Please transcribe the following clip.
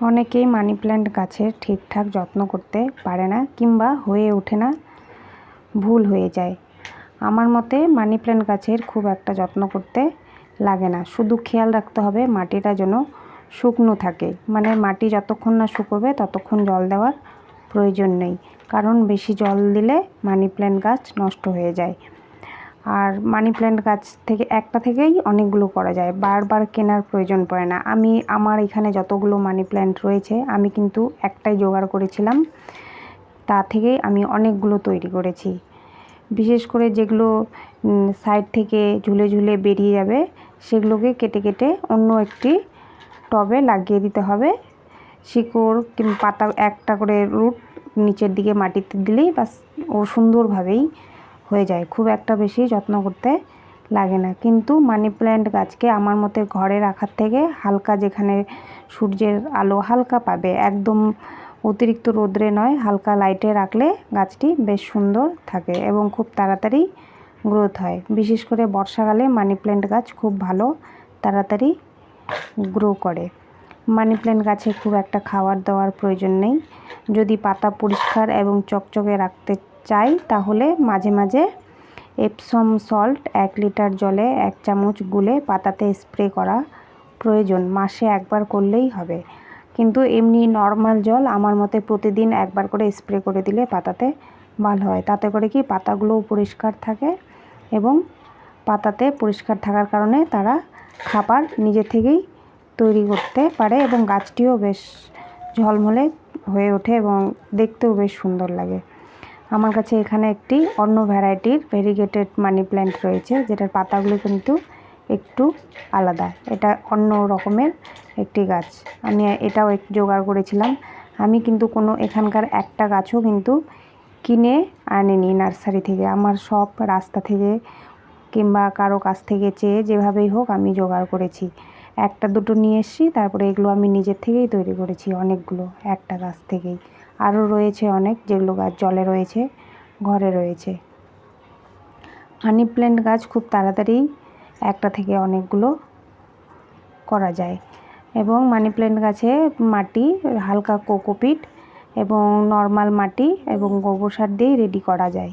অনেকেই money plant গাছের ঠিকঠাক যত্ন করতে পারে না কিংবা হয়ে ওঠে না, ভুল হয়ে যায়। আমার মতে মানি প্ল্যান্ট গাছের খুব একটা যত্ন করতে লাগে না। শুধু খেয়াল রাখতে হবে মাটিটা যেন শুকনো থাকে। মানে মাটি যতক্ষণ না শুকোবে ততক্ষণ জল দেওয়ার প্রয়োজন নেই। কারণ বেশি জল দিলে মানি প্ল্যান্ট গাছ নষ্ট হয়ে যায়। আর মানি প্ল্যান্ট গাছ থেকে, একটা থেকেই অনেকগুলো করা যায়। বারবার কেনার প্রয়োজন পড়ে না। আমি, আমার এখানে যতগুলো মানি প্ল্যান্ট রয়েছে, আমি কিন্তু একটাই জোগাড় করেছিলাম। তা থেকেই আমি অনেকগুলো তৈরি করেছি। বিশেষ করে যেগুলো সাইড থেকে ঝুলে ঝুলে বেরিয়ে যাবে, সেগুলোকে কেটে কেটে অন্য একটি টবে লাগিয়ে দিতে হবে। শিকড় কিংবা পাতা, একটা করে রুট নিচের দিকে মাটিতে দিলেই বাস ও সুন্দরভাবেই হয়ে যায়। খুব একটা বেশি যত্ন করতে লাগে না। কিন্তু মানি প্ল্যান্ট গাছকে আমার মতে ঘরে রাখার থেকে হালকা যেখানে সূর্যের আলো হালকা পাবে, একদম অতিরিক্ত রোদ্রে নয়, হালকা লাইটে রাখলে গাছটি বেশ সুন্দর থাকে এবং খুব তাড়াতাড়ি গ্রোথ হয়। বিশেষ করে বর্ষাকালে মানি প্ল্যান্ট গাছ খুব ভালো তাড়াতাড়ি গ্রো করে। মানি প্ল্যান্ট গাছে খুব একটা খাবার দেওয়ার প্রয়োজন নেই। যদি পাতা পরিষ্কার এবং চকচকে রাখতে চাই, তাহলে মাঝে মাঝে এপসম সল্ট এক লিটার জলে এক চামচ গুলে পাতাতে স্প্রে করা প্রয়োজন। মাসে একবার করলেই হবে। কিন্তু এমনি নর্মাল জল আমার মতে প্রতিদিন একবার করে স্প্রে করে দিলে পাতাতে ভালো হয়। তাতে করে কি পাতাগুলোও পরিষ্কার থাকে এবং পাতাতে পরিষ্কার থাকার কারণে তারা খাবার নিজে থেকেই তৈরি করতে পারে এবং গাছটিও বেশ ঝলমলে হয়ে ওঠে এবং দেখতেও বেশ সুন্দর লাগে। আমার কাছে এখানে একটি অন্য ভ্যারাইটির ভেরিগেটেড মানি প্ল্যান্ট রয়েছে, যেটার পাতাগুলো কিন্তু একটু আলাদা। এটা অন্য রকমের একটি গাছ। আমি এটাও এক জোগাড় করেছিলাম। আমি কিন্তু কোনো এখানকার একটা গাছও কিন্তু কিনে আনিনি নার্সারি থেকে। আমার সব রাস্তা থেকে কিংবা কারও কাছ থেকে চেয়ে যেভাবেই হোক আমি জোগাড় করেছি। একটা, দুটো নিয়ে এসেছি। তারপরে এগুলো আমি নিজের থেকেই তৈরি করেছি অনেকগুলো, একটা গাছ থেকেই। আরও রয়েছে অনেক যেগুলো গাছ জলে রয়েছে, ঘরে রয়েছে। মানি প্ল্যান্ট গাছ খুব তাড়াতাড়ি একটা থেকে অনেকগুলো করা যায়। এবং মানি প্ল্যান্ট গাছে মাটি, হালকা কোকোপিট এবং নর্মাল মাটি এবং গোবর সার দিয়েই রেডি করা যায়।